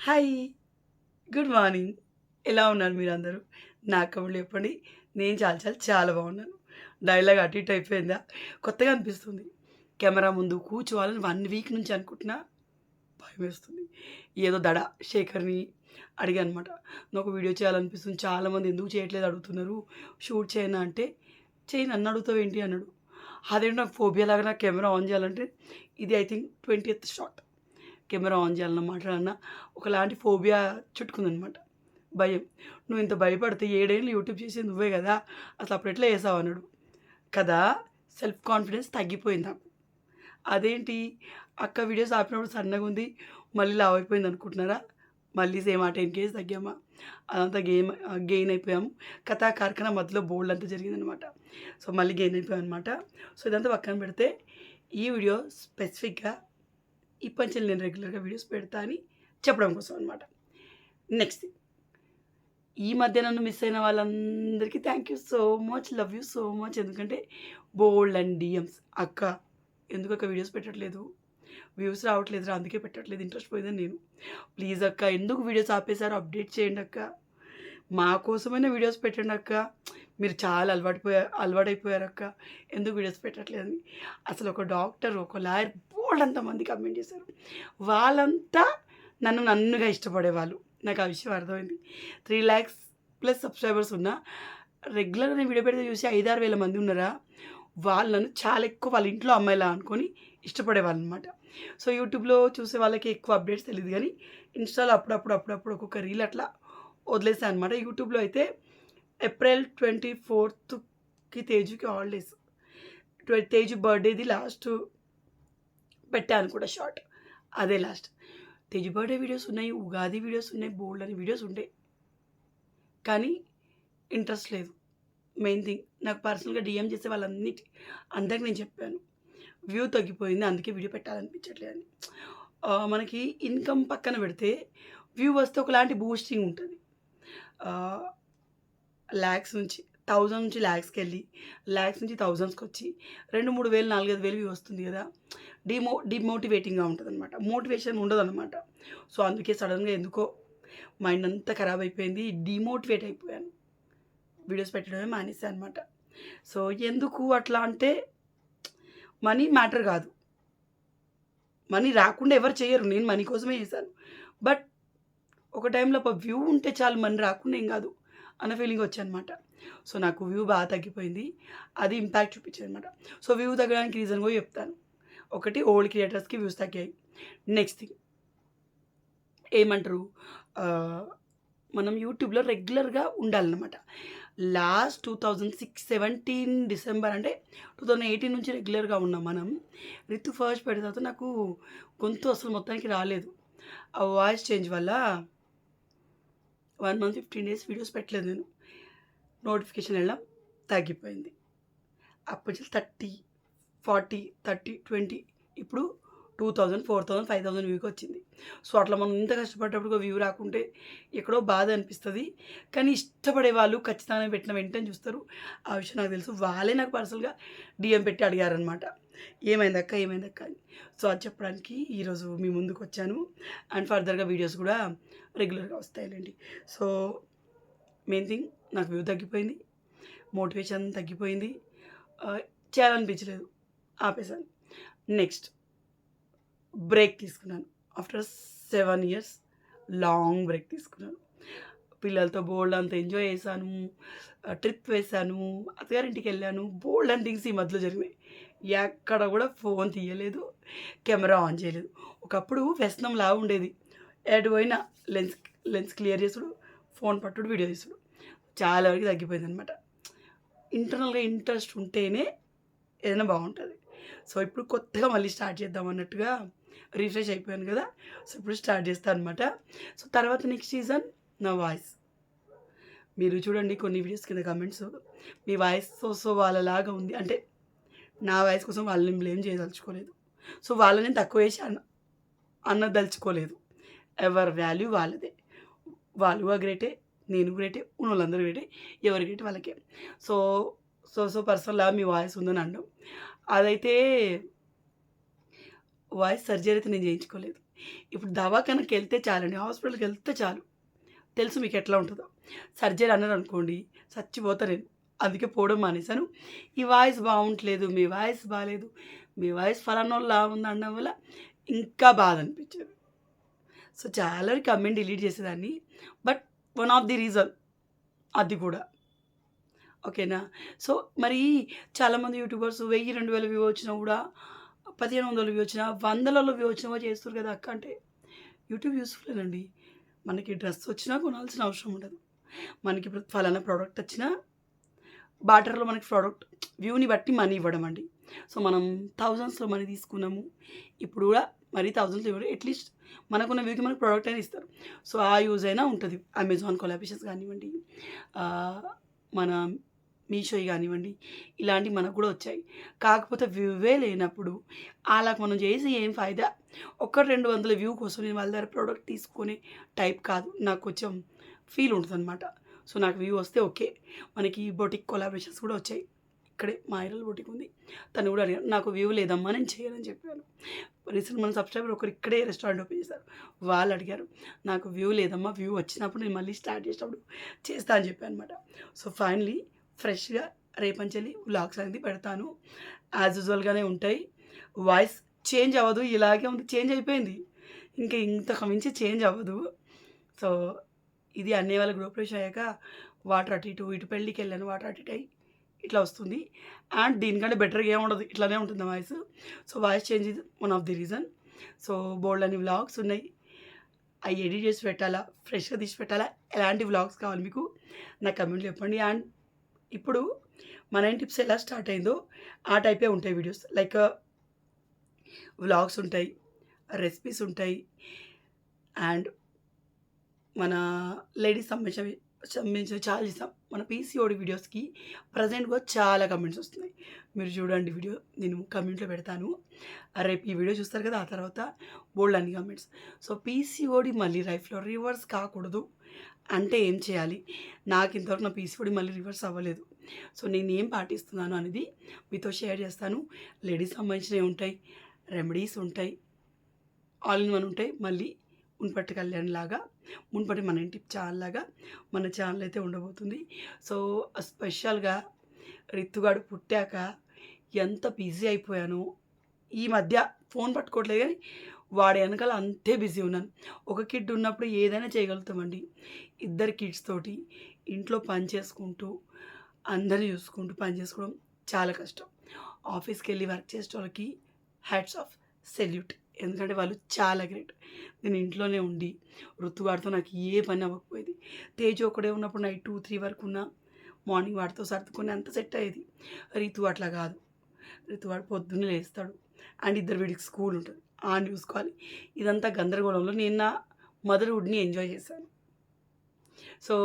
Hi. Good morning. ఎలా ఉన్నారు మీరు అందరూ నా కబుర్లు చెప్పండి. నేను చాలా చాలా చాలా బాగున్నాను. డైలాగ్ అటు ఇటు అయిపోయిందా? కొత్తగా అనిపిస్తుంది. కెమెరా ముందు కూర్చోవాలని వన్ వీక్ నుంచి అనుకుంటున్నా భయం వేస్తుంది. ఏదో దడ శేఖర్ని అడిగా అనమాట. నాకు వీడియో చేయాలనిపిస్తుంది. చాలామంది ఎందుకు చేయట్లేదు అడుగుతున్నారు. షూట్ చేయనా? అంటే చేయి నన్ను అడుగుతావు ఏంటి అన్నాడు. అదేంటి? నాకు ఫోబియా లాగా నాకు కెమెరా ఆన్ చేయాలంటే ఇది I think twenty eighth shot. Camera on చేయాలన్న మాట్లాడన్నా ఒకలాంటి ఫోబియా చుట్టుకుందనమాట. భయం. నువ్వు ఇంత భయపడితే ఏడేళ్ళు యూట్యూబ్ చేసి నువ్వే కదా అసలు అప్పుడు ఎట్లా వేసావు అన్నాడు. కదా సెల్ఫ్ కాన్ఫిడెన్స్ తగ్గిపోయింది నాకు అదేంటి? అక్క వీడియోస్ ఆపినప్పుడు సన్నగా ఉంది మళ్ళీ లావ్ అయిపోయింది అనుకుంటున్నారా? మళ్ళీ సేమ్ ఆ టెన్ కేజీ తగ్గామా? అదంతా గెయిన్ గెయిన్ అయిపోయాము. కథా కార్ఖాన మధ్యలో బోల్డ్ అంతా జరిగిందనమాట. సో మళ్ళీ గెయిన్ అయిపోయాం అనమాట సో ఇదంతా పక్కన పెడితే ఈ వీడియో స్పెసిఫిక్గా ఇప్పటి నుంచి నేను రెగ్యులర్గా వీడియోస్ పెడతా అని చెప్పడం కోసం అనమాట నెక్స్ట్ ఈ మధ్య నన్ను మిస్ అయిన వాళ్ళందరికీ thank you so much love you so much ఎందుకంటే బోల్డ్ అండ్ డిఎమ్స్ అక్క ఎందుకు అక్క వీడియోస్ పెట్టట్లేదు? వ్యూస్ రావట్లేదు అందుకే పెట్టట్లేదు ఇంట్రెస్ట్ పోయిందని నేను. ప్లీజ్ అక్క ఎందుకు వీడియోస్ ఆపేశారు అప్డేట్ చేయండి అక్క. మా కోసమైనా వీడియోస్ పెట్టండి అక్క. మీరు చాలా అలవాటుపోయా అలవాటైపోయారు అక్క ఎందుకు వీడియోస్ పెట్టట్లేదని. అసలు ఒక డాక్టర్ ఒక లాయర్ బోల్డ్ అంతమంది కమెంట్ చేశారు. వాళ్ళంతా నన్ను నన్నుగా ఇష్టపడేవాళ్ళు. నాకు ఆ విషయం అర్థమైంది. త్రీ ల్యాక్స్ ప్లస్ సబ్స్క్రైబర్స్ ఉన్నా రెగ్యులర్గా నేను వీడియో పెడితే చూసి ఐదారు వేల మంది ఉన్నారా? వాళ్ళను చాలా ఎక్కువ వాళ్ళ ఇంట్లో అమ్మాయిలా అనుకొని ఇష్టపడేవాళ్ళు అనమాట సో యూట్యూబ్లో చూసే వాళ్ళకి ఎక్కువ అప్డేట్స్ తెలియదు కానీ ఇన్స్టాలో అప్పుడప్పుడు అప్పుడప్పుడు ఒక్కొక్క రీల్ అట్లా వదిలేసాను అనమాట యూట్యూబ్లో అయితే ఏప్రిల్ ట్వంటీ ఫోర్త్కి తేజుకి హాలిడేస్. ట్వ తేజు బర్త్డేది లాస్ట్ పెట్టాను కూడా షార్ట్. అదే లాస్ట్. తేజు బర్త్డే వీడియోస్ ఉన్నాయి ఉగాది వీడియోస్ ఉన్నాయి బోల్డ్ అని వీడియోస్ ఉంటాయి కానీ ఇంట్రెస్ట్ లేదు. మెయిన్ థింగ్ నాకు పర్సనల్గా డిఎం చేసే వాళ్ళన్నిటి అందరికి నేను చెప్పాను. వ్యూ తగ్గిపోయింది అందుకే వీడియో పెట్టాలనిపించట్లేదు అని. మనకి ఇన్కమ్ పక్కన పెడితే వ్యూ వస్తే ఒకలాంటి బూస్టింగ్ ఉంటుంది. ల్యాక్స్ నుంచి థౌజండ్ నుంచి ల్యాక్స్కి వెళ్ళి ల్యాక్స్ నుంచి థౌజండ్స్కి వచ్చి రెండు మూడు వేలు నాలుగైదు వేలు వ్యూ వస్తుంది కదా. డిమో డిమోటివేటింగ్గా ఉంటుంది అనమాట మోటివేషన్ ఉండదన్నమాట. సో అందుకే సడన్గా ఎందుకో మైండ్ అంతా ఖరాబ్ అయిపోయింది డిమోటివేట్ అయిపోయాను. వీడియోస్ పెట్టడమే మానేసాను అనమాట సో ఎందుకు అట్లా అంటే మనీ మ్యాటర్ కాదు. మనీ రాకుండా ఎవరు చేయరు. నేను మనీ కోసమే చేశాను. బట్ ఒక టైంలో ఒక వ్యూ ఉంటే చాలు మనీ రాకుండా ఏం కాదు. అన్న ఫీలింగ్ వచ్చానమాట సో నాకు వ్యూ బాగా తగ్గిపోయింది. అది ఇంపాక్ట్ చూపించింది అనమాట సో వ్యూ తగ్గడానికి రీజన్ కూడా చెప్తాను. ఒకటి ఓల్డ్ క్రియేటర్స్కి వ్యూస్ తగ్గాయి. నెక్స్ట్ థింగ్ ఏమంటారు? మనం యూట్యూబ్లో రెగ్యులర్గా ఉండాలన్నమాట. Last two thousand six seventeen December అంటే టూ థౌజండ్ ఎయిటీన్ నుంచి రెగ్యులర్గా ఉన్నాం మనం. రితు ఫస్ట్ పెట్టిన తర్వాత నాకు గొంతు అసలు మొత్తానికి రాలేదు. ఆ వాయిస్ చేంజ్ వల్ల one month fifteen days videos పెట్టలేదు నేను. నోటిఫికేషన్ ఎలా తగ్గిపోయింది. అప్పటి నుంచి థర్టీ ఫార్టీ థర్టీ ట్వంటీ ఇప్పుడు two thousand four thousand five thousand వ్యూకి వచ్చింది సో అట్లా మనం ఇంత కష్టపడేటప్పుడు వ్యూ రాకుంటే ఎక్కడో బాధ అనిపిస్తుంది. కానీ ఇష్టపడే వాళ్ళు ఖచ్చితంగా పెట్టిన వెంటనే చూస్తారు. ఆ విషయం నాకు తెలుసు. వాళ్ళే నాకు పర్సనల్గా డిఎం పెట్టి అడిగారనమాట ఏమైంది అక్క? ఏమైంది అక్క? అని సో అది చెప్పడానికి ఈరోజు మీ ముందుకు వచ్చాను. అండ్ ఫర్దర్గా వీడియోస్ కూడా రెగ్యులర్గా వస్తాయిలేండి. సో మెయిన్ థింగ్ నాకు వ్యూ తగ్గిపోయింది. మోటివేషన్ తగ్గిపోయింది. చేయాలనిపించలేదు. ఆపేసాను నెక్స్ట్ బ్రేక్ తీసుకున్నాను. After seven years long break తీసుకున్నాను. పిల్లలతో బోల్డ్ అంత ఎంజాయ్ చేశాను. ట్రిప్ వేశాను. అత్తగారింటికి వెళ్ళాను. బోల్డ్ అండ్ థింగ్స్ ఈ మధ్యలో జరిగినాయి. ఎక్కడ కూడా ఫోన్ తీయలేదు. కెమెరా ఆన్ చేయలేదు. ఒకప్పుడు వ్యసనం లా ఉండేది. ఎటు పోయినా లెన్స్ లెన్స్ క్లియర్ చేసుడు ఫోన్ పట్టుడు వీడియో చేసుడు చాలా వరకు తగ్గిపోయింది అనమాట ఇంటర్నల్గా ఇంట్రెస్ట్ ఉంటేనే ఏదైనా బాగుంటుంది. సో ఇప్పుడు కొత్తగా మళ్ళీ స్టార్ట్ చేద్దాం అన్నట్టుగా రిఫ్రెష్ అయిపోయాను కదా. సో ఇప్పుడు స్టార్ట్ చేస్తాను అనమాట సో తర్వాత నెక్స్ట్ సీజన్ నా వాయిస్. మీరు చూడండి కొన్ని వీడియోస్ కింద కమెంట్స్. మీ వాయిస్ సో సో వాళ్ళలాగా ఉంది. అంటే నా వాయిస్ కోసం వాళ్ళని బ్లేమ్ చేయదలుచుకోలేదు. సో వాళ్ళని తక్కువ వేసి అన్న అన్నదలుచుకోలేదు ఎవరి వాల్యూ వాళ్ళదే. వాళ్ళు గ్రేటే నేను గ్రేటే ఉన్న వాళ్ళందరూ గ్రేటే ఎవరి గ్రేట్ వాళ్ళకే. సో సో సో పర్సనల్లా మీ వాయిస్ ఉందని అనడం. అదైతే వాయిస్ సర్జరీ అయితే నేను చేయించుకోలేదు. ఇప్పుడు దవాఖానకి వెళ్తే చాలండి హాస్పిటల్కి వెళ్తే చాలు. తెలుసు మీకు ఎట్లా ఉంటుందో. సర్జరీ అన్నారు అనుకోండి చచ్చిపోతా నేను అందుకే పోవడం మానేశాను. ఈ వాయిస్ బాగుంటలేదు మీ వాయిస్ బాగాలేదు మీ వాయిస్ ఫలానోళ్ళ ఉంది అనడం వల్ల ఇంకా బాధ అనిపించేది. సో చాలా కమెంట్ డిలీట్ చేసేదాన్ని. But one of the reason అది కూడా. ఓకేనా? సో మరి చాలామంది యూట్యూబర్స్ వెయ్యి రెండు వేల వ్యూ వచ్చినా కూడా పదిహేను వందల వ్యూ వచ్చినా వందలలో వ్యూ వచ్చినా చేస్తారు కదా అక్క అంటే. యూట్యూబ్ యూస్ఫుల్ అండి మనకి డ్రెస్ వచ్చినా కొనాల్సిన అవసరం ఉండదు. మనకి ఇప్పుడు ఫలానా ప్రోడక్ట్ వచ్చినా బాటర్లో మనకి ప్రోడక్ట్ వ్యూని బట్టి మనీ ఇవ్వడం అండి. సో మనం థౌజండ్స్లో మనీ తీసుకున్నాము. ఇప్పుడు కూడా మరీ థౌజండ్స్ ఇవ్వడం. అట్లీస్ట్ మనకున్న వ్యూకి మనకు ప్రోడక్ట్ అయినా ఇస్తారు. సో ఆ యూజ్ అయినా ఉంటుంది. అమెజాన్ కొలాబిషన్స్ కానివ్వండి మన మీషో కానివ్వండి ఇలాంటివి మనకు కూడా వచ్చాయి. కాకపోతే వ్యూవే లేనప్పుడు అలా మనం చేసి ఏం ఫాయిదా? ఒక్క రెండు వందల వ్యూ కోసం నేను వాళ్ళ దగ్గర ప్రోడక్ట్ తీసుకునే టైప్ కాదు. నాకు కొంచెం ఫీల్ ఉంటుంది అనమాట సో నాకు వ్యూ వస్తే ఓకే. మనకి బొటిక్ కొలాబరేషన్స్ కూడా వచ్చాయి. ఇక్కడే మా ఐరల్ బొటిక్ ఉంది. తను కూడా అడిగారు నాకు వ్యూ లేదమ్మా నేను చేయనని చెప్పాను రీసెంట్ మన సబ్స్క్రైబర్ ఒకరు ఇక్కడే రెస్టారెంట్ ఓపెన్ చేశారు. వాళ్ళు అడిగారు నాకు వ్యూ లేదమ్మా వ్యూ వచ్చినప్పుడు నేను మళ్ళీ స్టార్ట్ చేసినప్పుడు చేస్తా అని చెప్పాను అనమాట సో ఫైనలీ ఫ్రెష్గా రేపంచలి వ్లాగ్స్ అనేది పెడతాను. యాజ్ యూజువల్గానే ఉంటాయి. వాయిస్ చేంజ్ అవ్వదు. ఇలాగే ఉంది. చేంజ్ అయిపోయింది. ఇంకా ఇంతకు మించి చేంజ్ అవ్వదు. సో ఇది అన్నీ వాళ్ళ గృహప్రవేశం అయ్యాక వాటర్ అటు ఇటు ఇటు పెళ్ళికి వెళ్ళాను. వాటర్ అటు ఇటు అయ్యి ఇట్లా వస్తుంది. అండ్ దీనికంటే బెటర్గా ఏమి ఉండదు. ఇట్లానే ఉంటుంది వాయిస్ సో వాయిస్ చేంజ్ ఇది one of the reason so బోల్డ్ అని వ్లాగ్స్ ఉన్నాయి. అవి ఎడిట్ చేసి పెట్టాలా? ఫ్రెష్గా తీసి పెట్టాలా? ఎలాంటి వ్లాగ్స్ కావాలి మీకు? నా కమెంట్లు చెప్పండి. అండ్ ఇప్పుడు మన నైన్ టిప్స్ ఎలా స్టార్ట్ అయిందో ఆ టైపే ఉంటాయి వీడియోస్. లైక్ వ్లాగ్స్ ఉంటాయి రెసిపీస్ ఉంటాయి అండ్ మన లేడీస్ సంబంధించిన సంబంధించిన చాలా చేస్తాం మన పీసీఓడి వీడియోస్కి ప్రజెంట్గా చాలా కమెంట్స్ వస్తున్నాయి. మీరు చూడండి వీడియో నేను కమెంట్లో పెడతాను. రేపు ఈ వీడియో చూస్తారు కదా ఆ తర్వాత బోల్డ్ అన్ని కమెంట్స్ సో పీసీఓడి మళ్ళీ లైఫ్లో రివర్స్ కాకూడదు. అంటే ఏం చేయాలి? నాకు ఇంతవరకు నా పీసీఓడి మళ్ళీ రివర్స్ అవ్వలేదు. సో నేను ఏం పాటిస్తున్నాను అనేది మీతో షేర్ చేస్తాను. లేడీస్ సంబంధించినవి ఉంటాయి రెమెడీస్ ఉంటాయి ఆల్ ఇన్ వన్ ఉంటాయి. మళ్ళీ ఉన్పట్టు కళ్యాణ్ లాగా మునుపటి మన ఇంటి ఛానల్ లాగా మన ఛానల్ అయితే ఉండబోతుంది. సో స్పెషల్గా రిత్తుగాడు పుట్టాక ఎంత బిజీ అయిపోయానో ఈ మధ్య ఫోన్ పట్టుకోవట్లేదు కానీ వాడి వెనకాల అంతే బిజీ ఉన్నాను. ఒక కిడ్ ఉన్నప్పుడు ఏదైనా చేయగలుగుతామండి. ఇద్దరు కిడ్స్ తోటి ఇంట్లో పని చేసుకుంటూ అందరిని చూసుకుంటూ పని చేసుకోవడం చాలా కష్టం. ఆఫీస్కి వెళ్ళి వర్క్ చేసే వాళ్ళకి హ్యాట్స్ ఆఫ్ సెల్యూట్. ఎందుకంటే వాళ్ళు చాలా గ్రేట్. నేను ఇంట్లోనే ఉండి ఋతువాడితో నాకు ఏ పని అవ్వకపోయేది. తేజు ఒకడే ఉన్నప్పుడు నైట్ టూ త్రీ వరకు ఉన్న మార్నింగ్ వాడితో సర్దుకొని అంత సెట్ అయ్యేది. రితు అట్లా కాదు. రితువాడు పొద్దున్నే లేస్తాడు. అండ్ ఇద్దరు వీడికి స్కూల్ ఉంటుంది. ఆన్ చూసుకోవాలి ఇదంతా గందరగోళంలో నేను నా మదర్హుడ్ని ఎంజాయ్ చేశాను. సో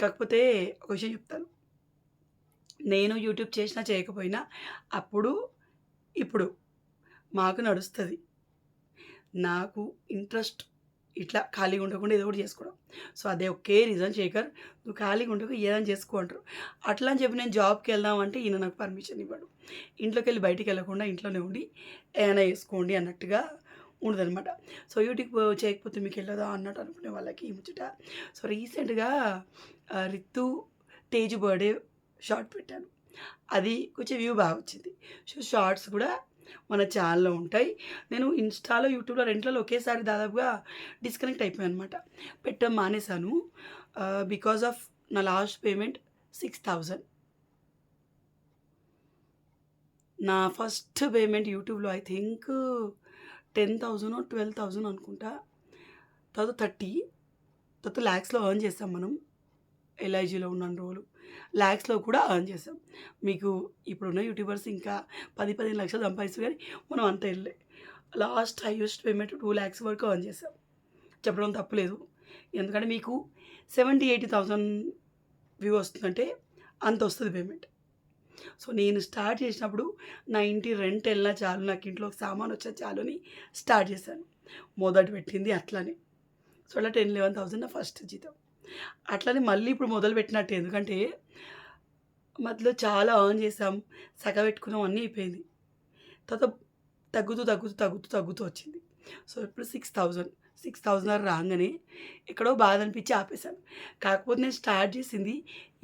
కాకపోతే ఒక విషయం చెప్తాను. నేను యూట్యూబ్ చేసినా చేయకపోయినా అప్పుడు ఇప్పుడు మాకు నడుస్తుంది. నాకు ఇంట్రెస్ట్ ఇట్లా ఖాళీగా ఉండకుండా ఏదో ఒకటి చేసుకోవడం. సో అదే ఒకే రీజన్ శేఖర్ నువ్వు ఖాళీగా ఉండక ఏదైనా చేసుకో అంటారు. అట్లా అని చెప్పి నేను జాబ్కి వెళ్దాం అంటే ఈయన నాకు పర్మిషన్ ఇవ్వడు. ఇంట్లోకి వెళ్ళి బయటికి వెళ్ళకుండా ఇంట్లోనే ఉండి ఏమైనా చేసుకోండి అన్నట్టుగా ఉండదనమాట సో యూట్యూబ్ చేయకపోతే మీకు వెళ్ళదా అన్నట్టు అనుకునే వాళ్ళకి ఈ ముచ్చట. సో రీసెంట్గా రిత్తు తేజ్ బర్త్డే షార్ట్ పెట్టాను అది కొంచెం వ్యూ బాగా వచ్చింది. సో షార్ట్స్ కూడా మన ఛానల్లో ఉంటాయి. నేను ఇన్స్టాలో యూట్యూబ్లో రెంట్లలో ఒకేసారి దాదాపుగా డిస్కనెక్ట్ అయిపోయాను అనమాట పెట్టడం మానేశాను. బికాజ్ ఆఫ్ నా లాస్ట్ పేమెంట్ సిక్స్ థౌజండ్ నా ఫస్ట్ పేమెంట్ యూట్యూబ్లో I think ten thousand twelve thousand అనుకుంటా. తర్వాత థర్టీ తర్వాత ల్యాక్స్లో ఎర్న్ చేస్తాం మనం. ఎల్ఐజీలో ఉన్న రోజులు. ల్యాక్స్లో కూడా అర్న్ చేస్తాం మీకు ఇప్పుడున్న యూట్యూబర్స్ ఇంకా పది పదిహేను లక్షలు సంపాదిస్తారు కానీ మనం అంత వెళ్ళే last highest payment two lakhs వరకు అర్న్ చేస్తాం చెప్పడం తప్పులేదు ఎందుకంటే మీకు సెవెంటీ ఎయిటీ థౌజండ్ వ్యూ వస్తుందంటే అంత వస్తుంది పేమెంట్. సో నేను స్టార్ట్ చేసినప్పుడు నా ఇంటి రెంట్ వెళ్ళినా చాలు నాకు ఇంట్లో సామాన్ వచ్చా చాలు అని స్టార్ట్ చేశాను. మొదటి పెట్టింది అట్లానే. సో అలా టెన్ లెవెన్ థౌసండ్ నా ఫస్ట్ జీతం. అట్లనే మళ్ళీ ఇప్పుడు మొదలు పెట్టినట్టు ఎందుకంటే మధ్యలో చాలా ఆన్ చేసాం సగ పెట్టుకున్నాం అన్నీ అయిపోయింది. తర్వాత తగ్గుతూ తగ్గుతూ తగ్గుతూ తగ్గుతూ వచ్చింది. సో ఇప్పుడు సిక్స్ థౌజండ్ సిక్స్ థౌజండ్ రాగానే ఎక్కడో బాధ అనిపించి ఆపేశాను కాకపోతే నేను స్టార్ట్ చేసింది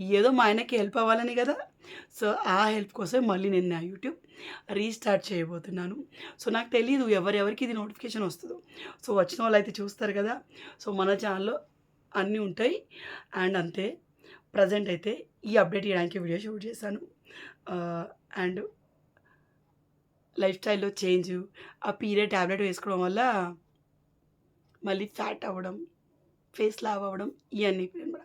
ఏదో మా ఆయనకి హెల్ప్ అవ్వాలని కదా. సో ఆ హెల్ప్ కోసం మళ్ళీ నేను నా యూట్యూబ్ రీస్టార్ట్ చేయబోతున్నాను. సో నాకు తెలియదు ఎవరెవరికి ఇది నోటిఫికేషన్ వస్తుందో. సో వచ్చిన వాళ్ళు అయితే చూస్తారు కదా. సో మన ఛానల్లో అన్నీ ఉంటాయి. అండ్ అంతే ప్రజెంట్ అయితే ఈ అప్డేట్ చేయడానికి వీడియో షూట్ చేశాను. అండ్ లైఫ్ స్టైల్లో చేంజ్ ఆ పీరియడ్ ట్యాబ్లెట్ వేసుకోవడం వల్ల మళ్ళీ ఫ్యాట్ అవ్వడం ఫేస్ లావ్ అవ్వడం ఇవన్నీ అనమాట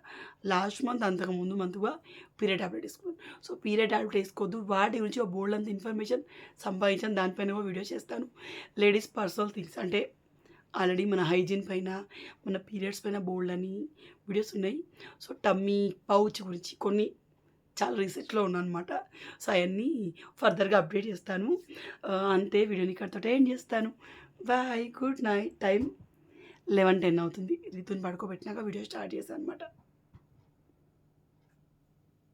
లాస్ట్ మంత్ అంతకు ముందు మంత్గా పీరియడ్ ట్యాబ్లెట్ వేసుకున్నాను. సో పీరియడ్ ట్యాబ్లెట్ వేసుకోవద్దు వాటి గురించి బోల్డ్ అంత ఇన్ఫర్మేషన్ సంపాదించాను దానిపైన కూడా వీడియో చేస్తాను. లేడీస్ పర్సనల్ థింగ్స్ అంటే ఆల్రెడీ మన హైజీన్ పైన మన పీరియడ్స్ పైన బోల్డ్ అని వీడియోస్ ఉన్నాయి. సో టమ్మీ పౌచ్ గురించి కొన్ని చాలా రీసెర్చ్లో ఉన్నానమాట సో అవన్నీ ఫర్దర్గా అప్డేట్ చేస్తాను. అంతే వీడియోని ఇక్కడితో ఎండ్ చేస్తాను. Bye good night time. Eleven ten అవుతుంది. రితుని పడుకోబెట్టినాక వీడియో స్టార్ట్ చేశాను అనమాట